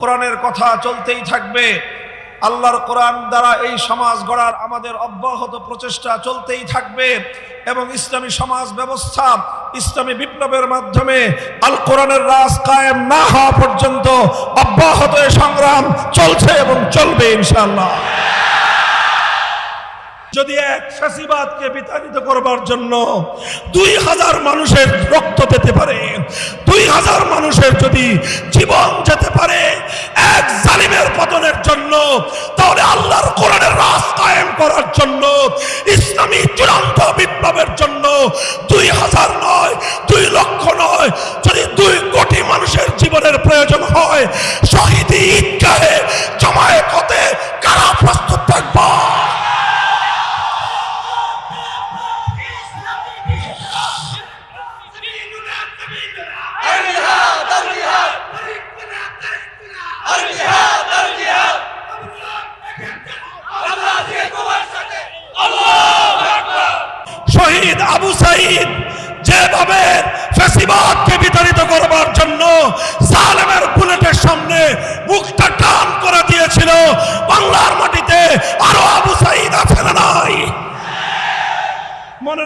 কোরআনের কথা চলতেই থাকবে। আল্লাহর কোরআন দ্বারা এই সমাজ গড়ার আমাদের অব্যাহত প্রচেষ্টা চলতেই থাকবে এবং ইসলামী সমাজ ব্যবস্থা, ইসলামী বিপ্লবের মাধ্যমে আল কোরআনের রাজ কায়েম না হওয়া পর্যন্ত অব্যাহত সংগ্রাম চলছে এবং চলবে ইনশাআল্লাহ। যদি এক ফ্যাসিবাদকে বিতাড়িত করবার জন্য দুই হাজার মানুষের রক্ত পেতে পারে, দুই হাজার মানুষের যদি জীবন যেতে পারে এক জালিমের পতনের জন্য, তাহলে আল্লাহর কোরআনের রাস কায়েম করার জন্য, ইসলামী চূড়ান্ত বিপ্লবের জন্য দুই হাজার নয়, দুই লক্ষ নয়, যদি দুই কোটি মানুষের জীবনের প্রয়োজন হয়, শহীদ ঈদগাহে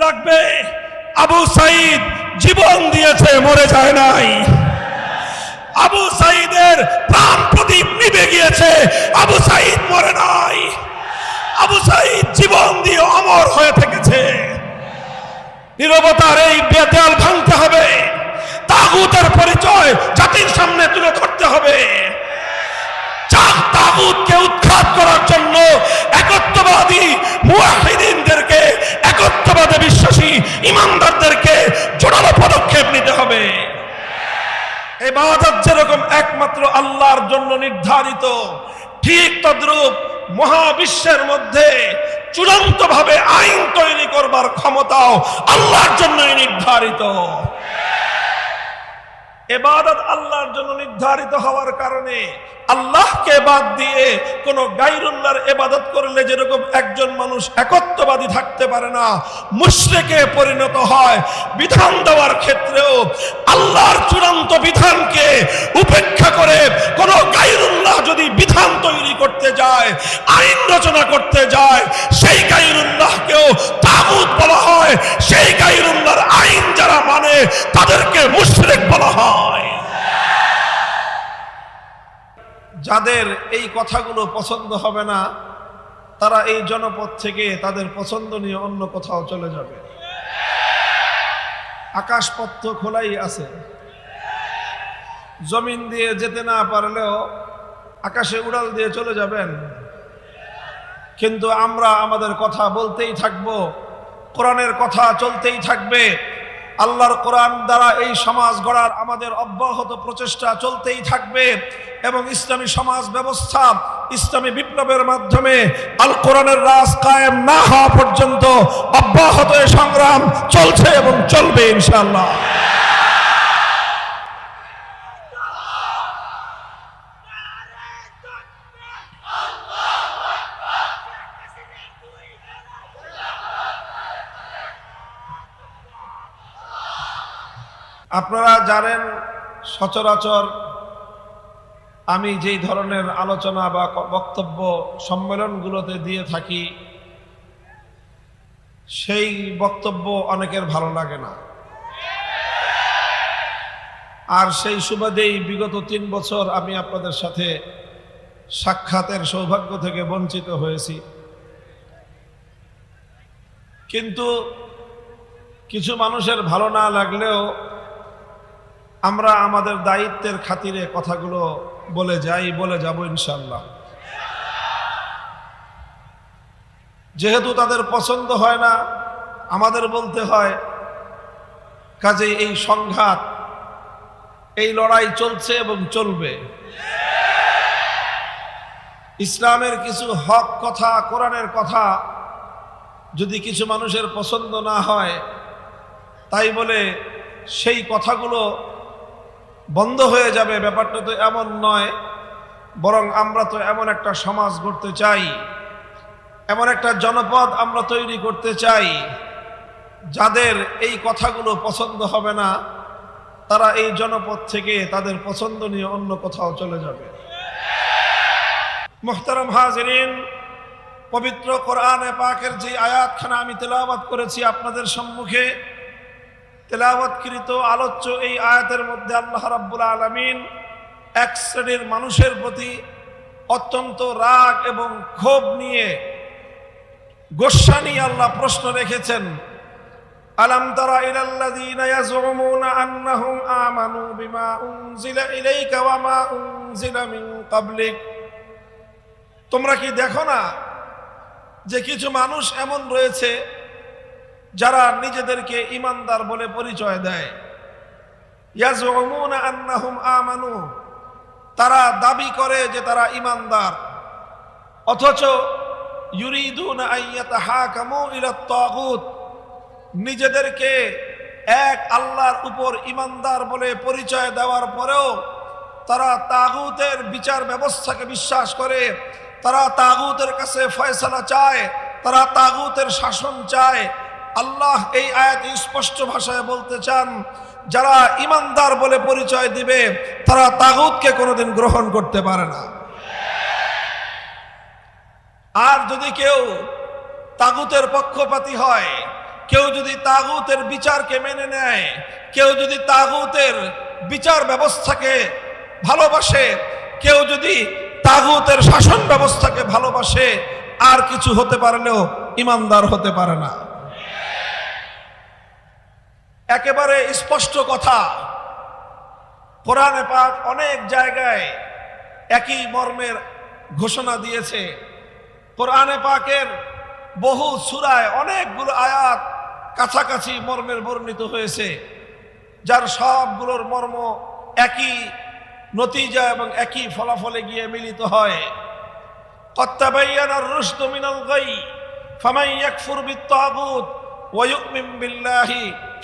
রাখবে আবু সাইদ জীবন দিয়েছে, মরে যায় নাই। আবু সাইদের প্রাণ প্রদীপ নিভে গিয়েছে, আবু সাইদ মরে নাই। আবু সাইদ জীবন দিয়ে অমর হয়ে থেকেছে। নিরবতার এই বেদেয়াল ভাঙতে হবে। তাগুতের পরিচয় জাতির সামনে তুলে ধরতে হবে। তাগুতকে উৎখাত করার জন্য একত্ববাদী মুয়াহিদিনদেরকে, একত্ববাদে বিশ্বাসী ইমানদারদেরকে জোরালো পদক্ষেপ নিতে হবে। এবাদত যেরকম একমাত্র আল্লাহর জন্য নির্ধারিত, ঠিক তদ্রূপ মহাবিশ্বের মধ্যে চূড়ান্ত ভাবে আইন তৈরি করবার ক্ষমতাও আল্লাহর জন্যই নির্ধারিত। এবাদত আল্লাহর জন্য নির্ধারিত হওয়ার কারণে আল্লাহকে বাদ দিয়ে কোন গাইরুল্লাহর এবাদত করলে যেরকম একজন মানুষ একত্ববাদী থাকতে পারে না, মুশরিকে পরিণত হয়, বিধান দেওয়ার ক্ষেত্রেও আল্লাহর চূড়ান্ত বিধানকে উপেক্ষা করে কোন গাইরুল্লাহ যদি বিধান তৈরি করতে যায়, আইন রচনা করতে যায়, সেই গাইরুল্লাহকেও তাগুত বলা হয় সেই গাইরুল্লাহর আইন যারা মানে তাদেরকে মুশরিক বলা হয় যাদের এই কথাগুলো পছন্দ হবে না, তারা এই জনপদ থেকে তাদের পছন্দ নিয়ে অন্য কোথাও চলে যাবে। আকাশপথ খোলাই আছে। জমিন দিয়ে যেতে না পারলেও আকাশে উড়াল দিয়ে চলে যাবেন। কিন্তু আমরা আমাদের কথা বলতেই থাকব, কোরআনের কথা চলতেই থাকবে। আল্লাহর কোরআন দ্বারা এই সমাজ গড়ার আমাদের অব্যাহত প্রচেষ্টা চলতেই থাকবে এবং ইসলামী সমাজ ব্যবস্থা, ইসলামী বিপ্লবের মাধ্যমে আল কোরআনের রাজ কায়েম না হওয়া পর্যন্ত অব্যাহত সংগ্রাম চলছে এবং চলবে ইনশাআল্লাহ। আপনারা জানেন, সচরাচর আমি যেই ধরনের আলোচনা বা বক্তব্য সম্মেলনগুলোতে দিয়ে থাকি, সেই বক্তব্য অনেকের ভালো লাগে না। আর সেই সুবাদেই বিগত তিন বছর আমি আপনাদের সাথে সাক্ষাতের সৌভাগ্য থেকে বঞ্চিত হয়েছি। কিন্তু কিছু মানুষের ভালো না লাগলেও আমরা আমাদের দায়িত্বের খাতিরে কথাগুলো বলে যাই, বলে যাব ইনশাল্লাহ যেহেতু তাদের পছন্দ হয় না, আমাদের বলতে হয়, কাজেই এই সংঘাত, এই লড়াই চলছে এবং চলবে। ইসলামের কিছু হক কথা, কোরআনের কথা যদি কিছু মানুষের পছন্দ না হয়, তাই বলে সেই কথাগুলো বন্ধ হয়ে যাবে, ব্যাপারটা তো এমন নয়, বরং আমরা তো এমন একটা সমাজ গড়তে চাই, এমন একটা জনপদ আমরা তৈরি করতে চাই, যাদের এই কথাগুলো পছন্দ হবে না, তারা এই জনপদ থেকে তাদের পছন্দ নিয়ে অন্য কোথাও চলে যাবে। মোহতারাম হাজরিন, পবিত্র কোরআনে পাকের যে আয়াতখানা আমি তেলাওয়াত করেছি আপনাদের সম্মুখে তেলাওয়াতকৃত আলোচ্য এই আয়াতের মধ্যে আল্লাহ রাব্বুল আলামিন এক শ্রেণির মানুষের প্রতি অত্যন্ত রাগ এবং ক্ষোভ নিয়ে গোস্বা নিয়ে আল্লাহ প্রশ্ন রেখেছেন, আলাম তারা ইলাল্লাযীনা বিমা তোমরা কি দেখো না যে কিছু মানুষ এমন রয়েছে যারা নিজেদেরকে ইমানদার বলে পরিচয় দেয়। আমানু। তারা দাবি করে যে তারা ইমানদার। অথচ নিজেদেরকে এক আল্লাহর উপর ইমানদার বলে পরিচয় দেওয়ার পরেও তারা তাগুতের বিচার ব্যবস্থাকে বিশ্বাস করে, তারা তাগুতের কাছে ফয়সালা চায়, তারা তাগুতের শাসন চায় আল্লাহ এই আয়াত স্পষ্ট ভাষায় বলতে চান, যারা ইমানদার বলে পরিচয় দিবে, তারা তাগুতকে কোনোদিন গ্রহণ করতে পারে না। আর যদি কেউ তাগুতের পক্ষপাতী হয়, কেউ যদি তাগুতের বিচারকে মেনে নেয়, কেউ যদি তাগুতের বিচার ব্যবস্থাকে ভালোবাসে, কেউ যদি তাগুতের শাসন ব্যবস্থাকে ভালোবাসে, আর কিছু হতে পারলেও ইমানদার হতে পারে না। একেবারে স্পষ্ট কথা। কোরআনে পাক অনেক জায়গায় একই মর্মের ঘোষণা দিয়েছে। কোরআনে পাকের বহু সুরায় অনেকগুলো আয়াত কাছাকাছি মর্মের বর্ণিত হয়েছে, যার সবগুলোর মর্ম একই নতিজা এবং একই ফলাফলে গিয়ে মিলিত হয়।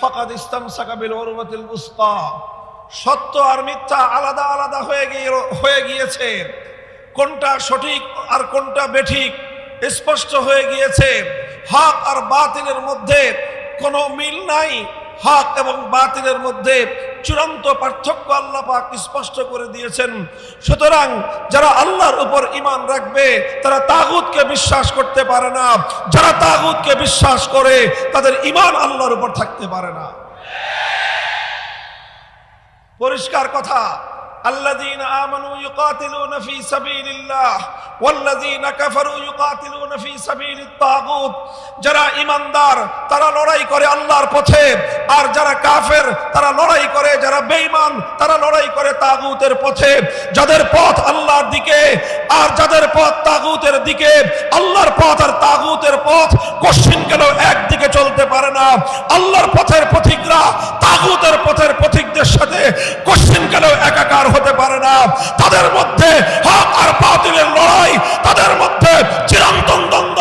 ফাকাদ ইসলাম সাকাবিল অরুবাতিল উসকা সত্য আর মিথ্যা আলাদা আলাদা হয়ে গিয়ে হয়ে গিয়েছে। কোনটা সঠিক আর কোনটা বেঠিক স্পষ্ট হয়ে গিয়েছে। হক আর বাতিলের মধ্যে কোনো মিল নাই। হক এবং বাতিলের মধ্যে চূড়ান্ত পার্থক্য আল্লাহ পাক স্পষ্ট করে দিয়েছেন। সুতরাং যারা আল্লাহর উপর ইমান রাখবে, তারা তাগুতকে বিশ্বাস করতে পারে না। যারা তাগুতকে বিশ্বাস করে, তাদের ইমান আল্লাহর উপর থাকতে পারে না। পরিষ্কার কথা আল্লাহ আমানু ইউকাতিলুনা ফি সাবিলিল্লাহ। والذين كفروا يقاتلون في سبيل الطاغوت যারা ইমানদার তারা লড়াই করে আল্লাহর পথে আর যারা কাফের তারা লড়াই করে যারা বেঈমান তারা লড়াই করে তাগুতের পথে যাদের পথ আল্লাহর দিকে আর যাদের পথ তাগুতের দিকে আল্লাহর পথ আর তাগুতের পথ কশ্চিন কেন একদিকে চলতে পারে না আল্লাহর পথের পথিকরা তাগুতের পথের পথিকদের সাথে কশ্চিন কেন একাকার হতে পারে না তাদের মধ্যে হক আর বাতিলের লড়াই তাদের মধ্যে চিরন্তন দ্বন্দ্ব।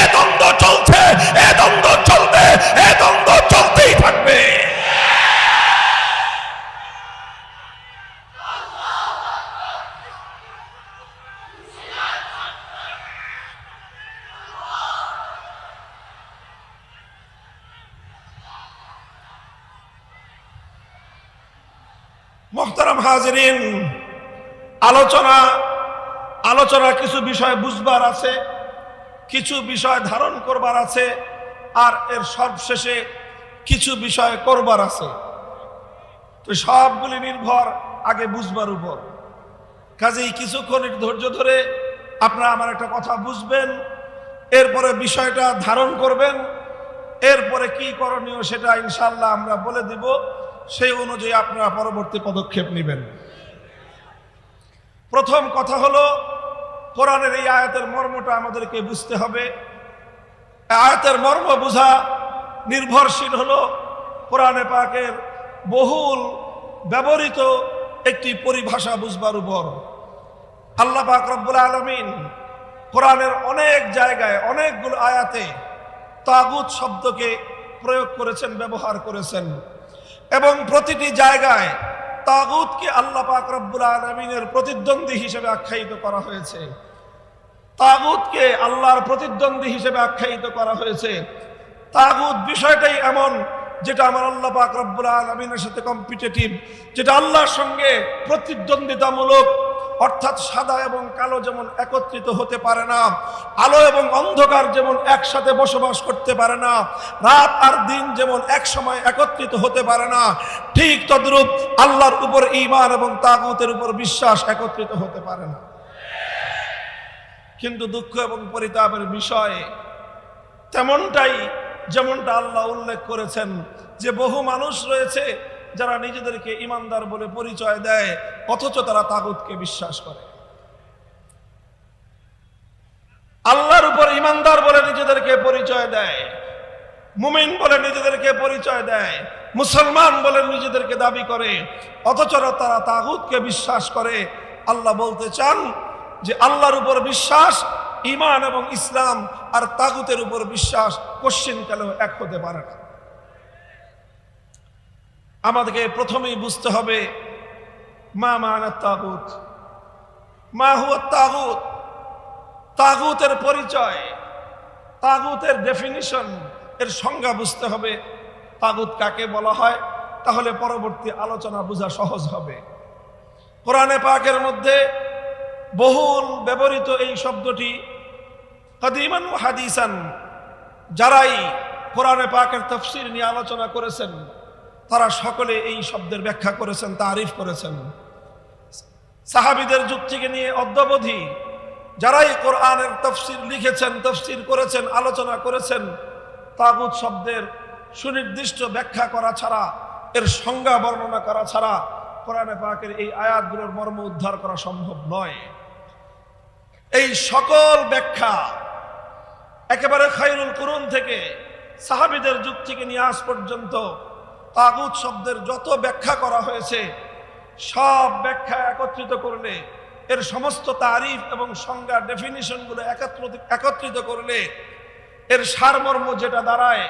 এ দ্বন্দ্ব চলছে, এ দ্বন্দ্ব চলবে, এ দ্বন্দ্ব চলতেই থাকবে। মোহতারাম হাজরিন, আলোচনা বিষয় বুঝবার আছে, কিছু বিষয় ধারণ করবার আছে, আর এর সবশেষে কিছু বিষয় করবার আছে। তো সবগুলি নির্ভর আগে বুঝবার উপর। কাজেই কিছুক্ষণ ধৈর্য ধরে আপনারা আমার একটা কথা বুঝবেন, এরপরে বিষয়টা ধারণ করবেন, এরপরে কি করণীয় সেটা ইনশাল্লাহ আমরা বলে দিব, সেই অনুযায়ী আপনারা পরবর্তী পদক্ষেপ নেবেন। প্রথম কথা হলো কোরআনের এই আয়াতের মর্মটা আমাদেরকে বুঝতে হবে। আয়াতের মর্ম বোঝা নির্ভরশীল হল কোরআনে পাকের বহুল ব্যবহৃত একটি পরিভাষা বুঝবার উপর। আল্লাহ পাক রব্বুল আলমিন কোরআনের অনেক জায়গায় অনেকগুলো আয়াতে তাগুত শব্দকে প্রয়োগ করেছেন, ব্যবহার করেছেন এবং প্রতিটি জায়গায় তাগুতকে আল্লাহ পাক রব্বুল আলমিনের প্রতিদ্বন্দ্বী হিসেবে আখ্যায়িত করা হয়েছে। তাগুতকে আল্লাহর প্রতিদ্বন্দ্বী হিসেবে আখ্যায়িত করা হয়েছে। তাগুত বিষয়টাই এমন, যেটা আমার আল্লাহ পাক রব্বুল আলমিনের সাথে কম্পিটিটিভ যেটা আল্লাহর সঙ্গে প্রতিদ্বন্দ্বিতামূলক, অর্থাৎ সাদা এবং কালো যেমন একত্রিত হতে পারে না, আলো এবং অন্ধকার যেমন একসাথে বসবাস করতে পারে না, রাত আর দিন যেমন এক সময় একত্রিত হতে পারে না, ঠিক তদ্রূপ আল্লাহর উপর ঈমান এবং তাগুতের উপর বিশ্বাস একত্রিত হতে পারে না। কিন্তু দুঃখ এবং পরিতাপের বিষয়ে তেমনটাই যেমনটা আল্লাহ উল্লেখ করেছেন যে বহু মানুষ রয়েছে যারা নিজেদেরকে ইমানদার বলে পরিচয় দেয়, অথচ তারা তাগুতকে বিশ্বাস করে। আল্লাহর উপর ইমানদার বলে নিজেদেরকে পরিচয় দেয়, মুমিন বলে নিজেদেরকে পরিচয় দেয়, মুসলমান বলে নিজেদেরকে দাবি করে, অথচ তারা তাগুতকে বিশ্বাস করে। আল্লাহ বলতে চান যে আল্লাহর উপর বিশ্বাস ইমান এবং ইসলাম আর তাগুতের উপর বিশ্বাস কোশ্চিনকালেও এক হতে পারে না? আমাদেরকে প্রথমেই বুঝতে হবে, মা মানা তাগুত। মা হুয়া তাগুত। তাগুতের পরিচয়, তাগুতের ডেফিনিশন এর সংজ্ঞা বুঝতে হবে। তাগুত কাকে বলা হয়? তাহলে পরবর্তী আলোচনা বোঝা সহজ হবে। কোরআনে পাকের মধ্যে বহুল ব্যবহৃত এই শব্দটি কদিমান হাদিসান যারাই কোরআনে পাকের তফসির নিয়ে আলোচনা করেছেন, তারা সকলে এই শব্দের ব্যাখ্যা করেছেন, তারিফ করেছেন। সাহাবিদের যুগ থেকে নিয়ে অদ্যাবধি যারাই কোরআনের তফসির লিখেছেন, তফসির করেছেন, আলোচনা করেছেন, তাগুত শব্দের সুনির্দিষ্ট ব্যাখ্যা করা ছাড়া, এর সংজ্ঞা বর্ণনা করা ছাড়া কোরআনে পাকের এই আয়াতগুলোর মর্ম উদ্ধার করা সম্ভব নয়। এই সকল ব্যাখ্যা একেবারে খাইরুল কুরুন থেকে সাহাবিদের যুগ থেকে নিয়ে আজ পর্যন্ত তাগুত শব্দের যত ব্যাখ্যা করা হয়েছে, সব ব্যাখ্যা একত্রিত করলে, এর সমস্ত তারিফ এবং সংজ্ঞা ডেফিনিশনগুলো একত্রিত করলে, এর সারমর্ম যেটা দাঁড়ায়,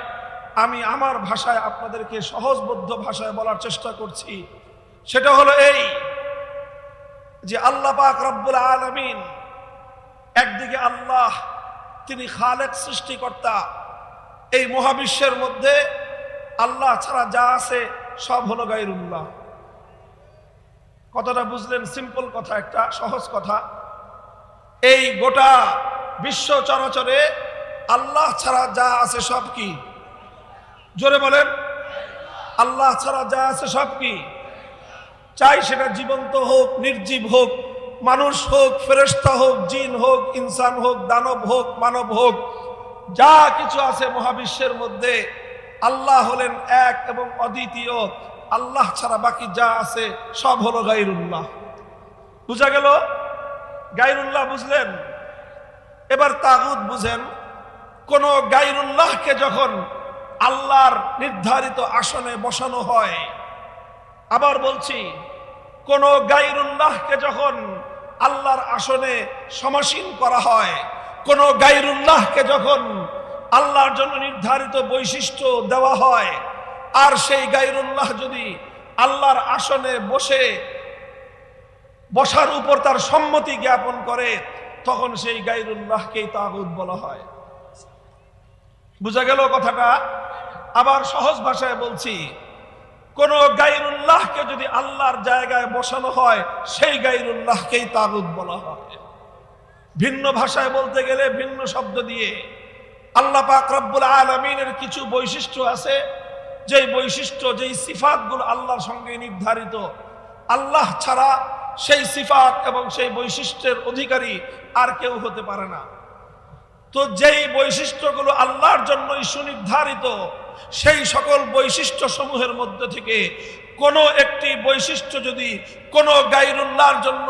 আমি আমার ভাষায় আপনাদেরকে সহজবদ্ধ ভাষায় বলার চেষ্টা করছি। সেটা হলো এই যে আল্লাহ পাক রব্বুল আলমিন একদিকে আল্লাহ, তিনি খালেক সৃষ্টিকর্তা। এই মহাবিশ্বের মধ্যে আল্লাহ ছাড়া যা আছে সব হলো গাইরুল্লাহ কথাটা বুঝলেন? সিম্পল কথা, একটা সহজ কথা। এই গোটা বিশ্ব চরাচরে আল্লাহ ছাড়া যা আছে সব কি? জোরে বলেন, আল্লাহ ছাড়া যা আছে সব কি? চাই সেটা জীবন্ত হোক, নির্জীব হোক, মানুষ হোক ফেরেস্তা হোক, জিন হোক, ইনসান হোক, দানব হোক, মানব হোক, যা কিছু আছে মহাবিশ্বের মধ্যে, আল্লাহ হলেন এক এবং অদ্বিতীয়, আল্লাহ ছাড়া বাকি যা আছে সব হলো গাইরুল্লাহ বুঝা গেল? গাইরুল্লাহ বুঝলেন? এবার তাগুদ বুঝেন, কোন গাইরুল্লাহকে যখন আল্লাহর নির্ধারিত আসনে বসানো হয় আবার বলছি, কোন গাইরুল্লাহকে যখন আল্লাহর আসনে সমাসীন করা হয়, কোন গাইরুল্লাহকে যখন আল্লাহর জন্য নির্ধারিত বৈশিষ্ট্য দেওয়া হয়, আর সেই গাইরুল্লাহ যদি আল্লাহর আসনে বসে, বসার উপর তার সম্মতি জ্ঞাপন করে, তখন সেই গাইরুল্লাহকেই তাগুদ বলা হয়। বুঝা গেল কথাটা? আবার সহজ ভাষায় বলছি কোন গাইরুল্লাহকে যদি আল্লাহর জায়গায় বসানো হয়, সেই গাইরুল্লাহকেই তাগুদ বলা হয়। ভিন্ন ভাষায় বলতে গেলে ভিন্ন শব্দ দিয়ে। আল্লাহ পাক রব্বুল আলমিনের কিছু বৈশিষ্ট্য আছে। যেই বৈশিষ্ট্য, যেই সিফাতগুলো আল্লাহর সঙ্গে নির্ধারিত, আল্লাহ ছাড়া সেই সিফাত এবং সেই বৈশিষ্ট্যের অধিকারী আর কেউ হতে পারে না। তো যেই বৈশিষ্ট্যগুলো আল্লাহর জন্যই সুনির্ধারিত সেই সকল বৈশিষ্ট্য সমূহের মধ্যে থেকে কোনো একটি বৈশিষ্ট্য যদি কোনো গাইরুল্লাহর জন্য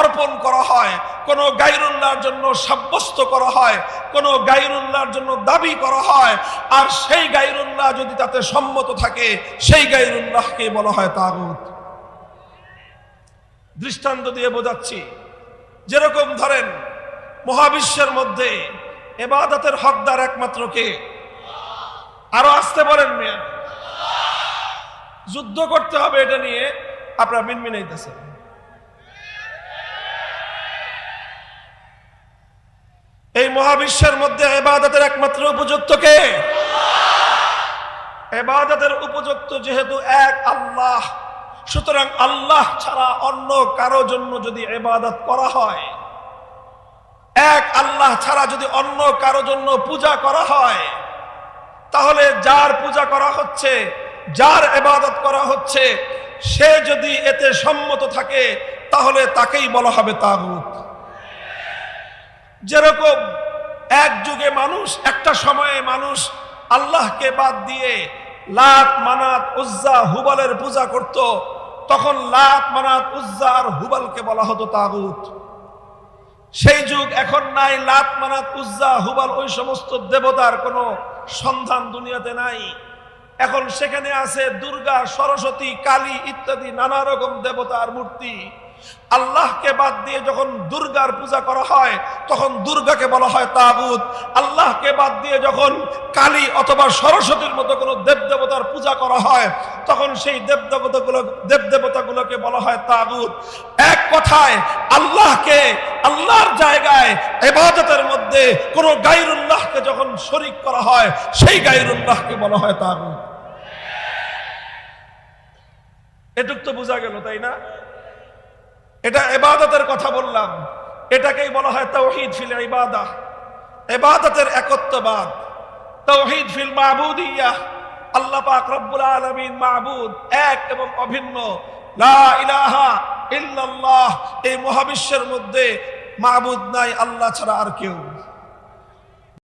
অর্পণ করা হয়, কোনো গাইরুল্লাহর জন্য সাব্যস্ত করা হয়, কোনো গাইরুল্লাহর জন্য দাবি করা হয়, আর সেই গাইরুল্লাহ যদি তাতে সম্মত থাকে, সেই গাইরুল্লাহকে বলা হয় তাগুত। দৃষ্টান্ত দিয়ে বোঝাচ্ছি, যেরকম ধরেন মহাবিশ্বের মধ্যে এবাদতের হকদার একমাত্র কে? আরও আসতে বলেন মেয়ে। যুদ্ধ করতে হবে এটা নিয়ে আপনারা মিনমিনাইতেছেন এই মহাবিশ্বের মধ্যে এবাদতের একমাত্র উপযুক্ত কে? এবাদতের উপযুক্ত যেহেতু এক আল্লাহ, সুতরাং আল্লাহ ছাড়া অন্য কারও জন্য যদি এবাদত করা হয়, এক আল্লাহ ছাড়া যদি অন্য কারও জন্য পূজা করা হয় তাহলে যার পূজা করা হচ্ছে, যার এবাদত করা হচ্ছে, সে যদি এতে সম্মত থাকে, তাহলে তাকেই বলা হবে তাগুত। যেরকম এক যুগে মানুষ, একটা সময়ে মানুষ আল্লাহকে বাদ দিয়ে লাত, মানাত, উজ্জা, হুবালের পূজা করত, তখন লাত, মানাত, উজ্জা আর হুবালকে বলা হতো তাগুত। সেই যুগ এখন নাই, লাত, মানাত, উজ্জা, হুবাল ওই সমস্ত দেবতার কোনো সন্ধান দুনিয়াতে নাই। এখন সেখানে আছে দুর্গা সরস্বতী কালী ইত্যাদি নানা রকম দেবতার মূর্তি। আল্লাহকে বাদ দিয়ে যখন দুর্গার পূজা করা হয়, তখন দুর্গাকে বলা হয় তাগুত। আল্লাহকে বাদ দিয়ে যখন কালী অথবা সরস্বতীর মতো কোনো দেব দেবতার পূজা করা হয়, তখন সেই দেব দেবতাগুলো দেব দেবতাগুলোকে বলা হয় তাগুত। এক কথায়, আল্লাহকে, আল্লাহর জায়গায় এবাদতের মধ্যে কোনো গাইরুল্লাহকে যখন শরিক করা হয়, সেই গাইরুল্লাহকে বলা হয় তাগুত। এটুক তো বোঝা গেল, তাই না? এটা এবাদতের কথা বললাম। এটাকেই বলা হয় তৌহিদ ফিল ইবাদা এবাদতের একত্ববাদ। তৌহিদ ফিল মাহবুদিয়া আল্লাহ পাক রব্বুল আলমিন মাহবুদ এক এবং অভিন্ন। লা ইলাহা ইল্লাল্লাহ। এই মহাবিশ্বের মধ্যে মাহবুদ নাই, আল্লাহ ছাড়া আর কেউ।